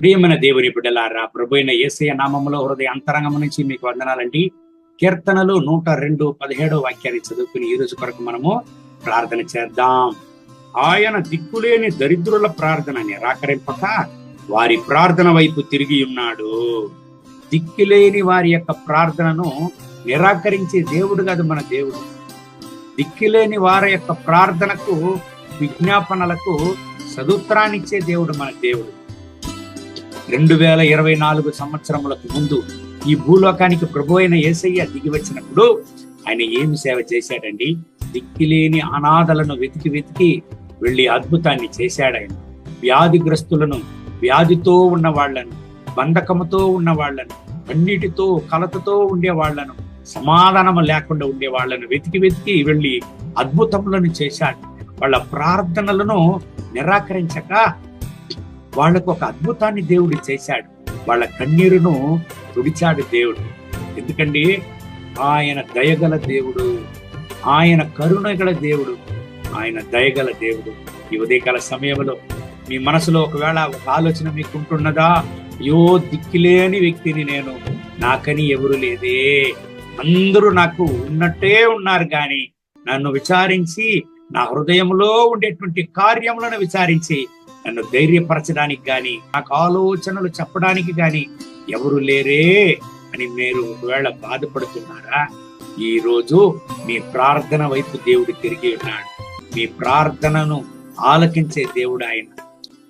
ప్రియమైన దేవుని బిడ్డలారా ప్రభు ఏసయ నామములో హృదయ అంతరంగం నుంచి మీకు వందనాలండి. కీర్తనలు నూట రెండు పదిహేడో వాక్యాన్ని చదువుకుని ఈ రోజు కొరకు మనము ప్రార్థన చేద్దాం. ఆయన దిక్కులేని దరిద్రుల ప్రార్థన నిరాకరింపక వారి ప్రార్థన వైపు తిరిగి ఉన్నాడు. దిక్కులేని వారి యొక్క ప్రార్థనను నిరాకరించే దేవుడు కాదు మన దేవుడు. దిక్కులేని వారి యొక్క ప్రార్థనకు విజ్ఞాపనలకు సదుత్రాన్నిచ్చే దేవుడు మన దేవుడు. రెండు వేల ఇరవై నాలుగు సంవత్సరములకు ముందు ఈ భూలోకానికి ప్రభు అయిన ఏసయ్య దిగి వచ్చినప్పుడు ఆయన ఏమి సేవ చేశాడండి? దిక్కిలేని అనాథలను వెతికి వెతికి వెళ్ళి అద్భుతాన్ని చేశాడు ఆయన వ్యాధిగ్రస్తులను వ్యాధితో ఉన్న వాళ్ళను బంధకముతో ఉన్న వాళ్ళను అన్నిటితో కలతతో ఉండే వాళ్ళను సమాధానము లేకుండా ఉండే వాళ్ళను వెతికి వెతికి వెళ్ళి అద్భుతములను చేశాడు. వాళ్ళ ప్రార్థనలను నిరాకరించక వాళ్ళకు ఒక అద్భుతాన్ని దేవుడు చేశాడు. వాళ్ళ కన్నీరును తుడిచాడు దేవుడు. ఎందుకండి? ఆయన దయగల దేవుడు. ఆయన కరుణగల దేవుడు. ఆయన దయగల దేవుడు. ఈ ఉదయకాల సమయంలో మీ మనసులో ఒకవేళ ఒక ఆలోచన మీకు ఉంటున్నదా అయ్యో దిక్కులేని వ్యక్తిని నేను. నాకని ఎవరు లేదే. అందరూ నాకు ఉన్నట్టే ఉన్నారు కానీ నన్ను విచారించి నా హృదయంలో ఉండేటువంటి కార్యములను విచారించి నన్ను ధైర్యపరచడానికి గాని నాకు ఆలోచనలు చెప్పడానికి గాని ఎవరు లేరే అని మీరు ఒకవేళ బాధపడుతున్నారా ఈ రోజు మీ ప్రార్థన వైపు దేవుడు తిరిగి ఉన్నాడు. మీ ప్రార్థనను ఆలకించే దేవుడు ఆయన.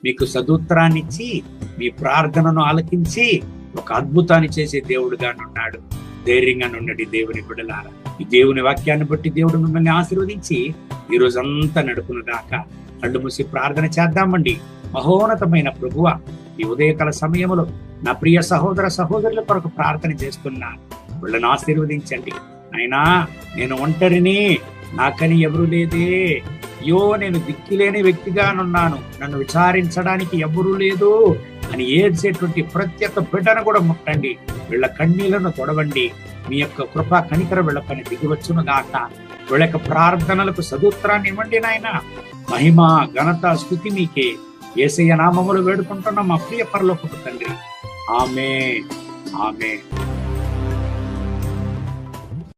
మీకు సదుత్తరాన్ని ఇచ్చి మీ ప్రార్థనను ఆలకించి ఒక అద్భుతాన్ని చేసే దేవుడుగా ఉన్నాడు. ధైర్యంగా నుండి దేవుని బిడలారా. ఈ దేవుని వాక్యాన్ని బట్టి దేవుడు మిమ్మల్ని ఆశీర్వదించి ఈ రోజంతా నడుపున దాకా కళ్ళు మూసి ప్రార్థన చేద్దామండి. మహోన్నతమైన ప్రభువ ఈ ఉదయకాల సమయంలో నా ప్రియ సహోదర సహోదరుల కొరకు ప్రార్థన చేస్తున్నా. వీళ్ళని ఆశీర్వదించండి. అయినా నేను ఒంటరిని నాకని ఎవరు లేదే. అయ్యో నేను దిక్కిలేని వ్యక్తిగానున్నాను. నన్ను విచారించడానికి ఎవరు లేదు అని ఏడ్చేటువంటి ప్రతి ఒక్క బిడ్డను కూడా ముట్టండి. వీళ్ళ కన్నీళ్ళను తొడవండి. మీ యొక్క కృప కనికర వీళ్ళ పని దిగివచ్చును గాక. వీళ్ళ యొక్క ప్రార్థనలకు సదూత్రాన్ని ఇవ్వండి నాయన. మహిమ ఘనత స్థుతి మీకే ఏసయ్య నామములు వేడుకుంటున్న మా ప్రియ పరలోకపు తండ్రి. ఆమె ఆమె